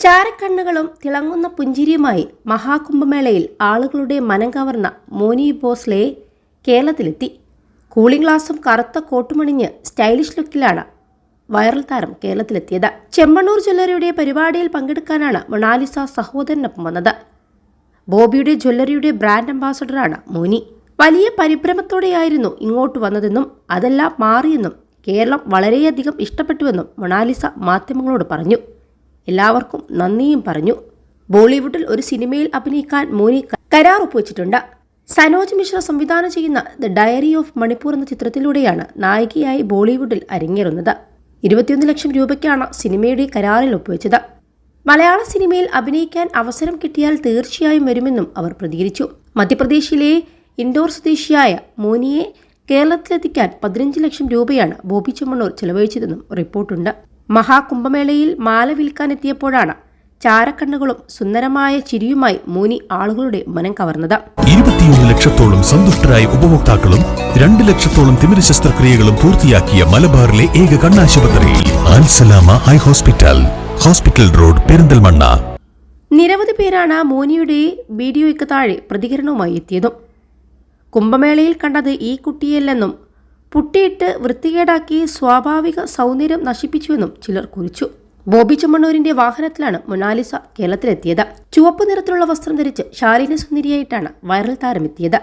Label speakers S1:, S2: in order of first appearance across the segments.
S1: ചാരക്കണ്ണുകളും തിളങ്ങുന്ന പുഞ്ചിരിയുമായി മഹാകുംഭമേളയിൽ ആളുകളുടെ മനം കവർന്ന മോനി ബോസ്ലെ കേരളത്തിലെത്തി. കൂളിംഗ് ഗ്ലാസും കറുത്ത കോട്ടുമണിഞ്ഞ് സ്റ്റൈലിഷ് ലുക്കിലാണ് വൈറൽ താരം കേരളത്തിലെത്തിയത്. ചെമ്മണ്ണൂർ ജ്വല്ലറിയുടെ പരിപാടിയിൽ പങ്കെടുക്കാനാണ് മൊണാലിസ സഹോദരനൊപ്പം വന്നത്. ബോബിയുടെ ജ്വല്ലറിയുടെ ബ്രാൻഡ് അംബാസഡറാണ് മോനി. വലിയ പരിഭ്രമത്തോടെയായിരുന്നു ഇങ്ങോട്ട് വന്നതെന്നും അതെല്ലാം മാറിയെന്നും കേരളം വളരെയധികം ഇഷ്ടപ്പെട്ടുവെന്നും മൊണാലിസ മാധ്യമങ്ങളോട് പറഞ്ഞു. എല്ലാവർക്കും നന്ദിയും പറഞ്ഞു. ബോളിവുഡിൽ ഒരു സിനിമയിൽ അഭിനയിക്കാൻ മോനി കരാർ ഒപ്പുവെച്ചിട്ടുണ്ട്. സനോജ് മിശ്ര സംവിധാനം ചെയ്യുന്ന ദ ഡയറി ഓഫ് മണിപ്പൂർ എന്ന ചിത്രത്തിലൂടെയാണ് നായികയായി ബോളിവുഡിൽ അരങ്ങേറുന്നത്. ഇരുപത്തിയൊന്ന് ലക്ഷം രൂപയ്ക്കാണ് സിനിമയുടെ കരാറിൽ ഒപ്പുവെച്ചത്. മലയാള സിനിമയിൽ അഭിനയിക്കാൻ അവസരം കിട്ടിയാൽ തീർച്ചയായും വരുമെന്നും അവർ പ്രതികരിച്ചു. മധ്യപ്രദേശിലെ ഇൻഡോർ സ്വദേശിയായ മോനിയെ കേരളത്തിലെത്തിക്കാൻ പതിനഞ്ച് ലക്ഷം രൂപയാണ് ബോബി ചെമ്മണ്ണൂർ ചെലവഴിച്ചതെന്നും റിപ്പോർട്ടുണ്ട്. മഹാകുംഭമേളയിൽ മാല വിൽക്കാനെത്തിയപ്പോഴാണ് ചാരക്കണ്ണുകളും സുന്ദരമായ ചിരിയുമായി മോനി ആളുകളുടെ മനം കവർന്നത്.
S2: ഇരുപത്തിയൊന്ന് ലക്ഷത്തോളം സന്തുഷ്ടരായ ഉപഭോക്താക്കളും രണ്ട് ലക്ഷത്തോളം തിമിര ശസ്ത്രക്രിയകളും പൂർത്തിയാക്കിയ മലബാറിലെ ഏക കണ്ണാശുപത്രി Alsalama eye hospital hospital road Perinthalmanna.
S1: നിരവധി പേരാണ് മോനിയുടെ വീഡിയോയ്ക്ക് താഴെ പ്രതികരണവുമായി എത്തിയതും. കുംഭമേളയിൽ കണ്ടത് ഈ കുട്ടിയല്ലെന്നും പുട്ടിയിട്ട് വൃത്തികേടാക്കി സ്വാഭാവിക സൗന്ദര്യം നശിപ്പിച്ചുവെന്നും ചിലർ കുറിച്ചു. ബോബി ചെമ്മണ്ണൂരിന്റെ വാഹനത്തിലാണ് മൊണാലിസ കേരളത്തിലെത്തിയത്. ചുവപ്പ് നിറത്തിലുള്ള വസ്ത്രം ധരിച്ച് ശാലീന സുന്ദരിയായിട്ടാണ് വൈറൽ താരമെത്തിയത്.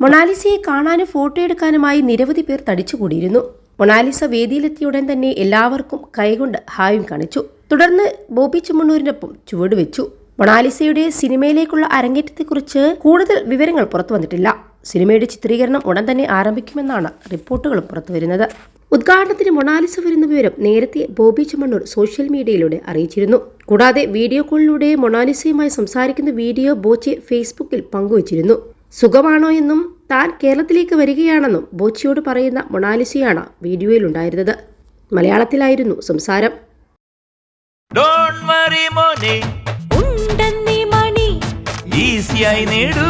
S1: മൊണാലിസയെ കാണാനും ഫോട്ടോ എടുക്കാനുമായി നിരവധി പേർ തടിച്ചുകൂടിയിരുന്നു. മൊണാലിസ വേദിയിലെത്തിയ ഉടൻ തന്നെ എല്ലാവർക്കും കൈകൊണ്ട് ഹായും കാണിച്ചു. തുടർന്ന് ബോബി ചെമ്മണ്ണൂരിനൊപ്പം ചുവടുവെച്ചു. മൊണാലിസയുടെ സിനിമയിലേക്കുള്ള അരങ്ങേറ്റത്തെക്കുറിച്ച് കൂടുതൽ വിവരങ്ങൾ പുറത്തു വന്നിട്ടില്ല സിനിമയുടെ ചിത്രീകരണം ഉടൻ തന്നെ ആരംഭിക്കുമെന്നാണ് റിപ്പോർട്ടുകളും പുറത്തുവരുന്നത്. ഉദ്ഘാടനത്തിന് മൊണാലിസ വരുന്ന വിവരം നേരത്തെ ബോബി ചെമ്മണ്ണൂർ സോഷ്യൽ മീഡിയയിലൂടെ അറിയിച്ചിരുന്നു. കൂടാതെ വീഡിയോ കോളിലൂടെ മൊണാലിസയുമായി സംസാരിക്കുന്ന വീഡിയോ ബോച്ചെ ഫേസ്ബുക്കിൽ പങ്കുവച്ചിരുന്നു. സുഖമാണോ എന്നും താൻ കേരളത്തിലേക്ക് വരികയാണെന്നും ബോച്ചിയോട് പറയുന്ന മൊണാലിസയാണ് വീഡിയോയിലുണ്ടായിരുന്നത്. മലയാളത്തിലായിരുന്നു സംസാരം.
S3: ഡോൺ വറി മോനെ.
S4: ഉണ്ടെന്നീ മണി.
S3: ഈസിയായി നേടൂ.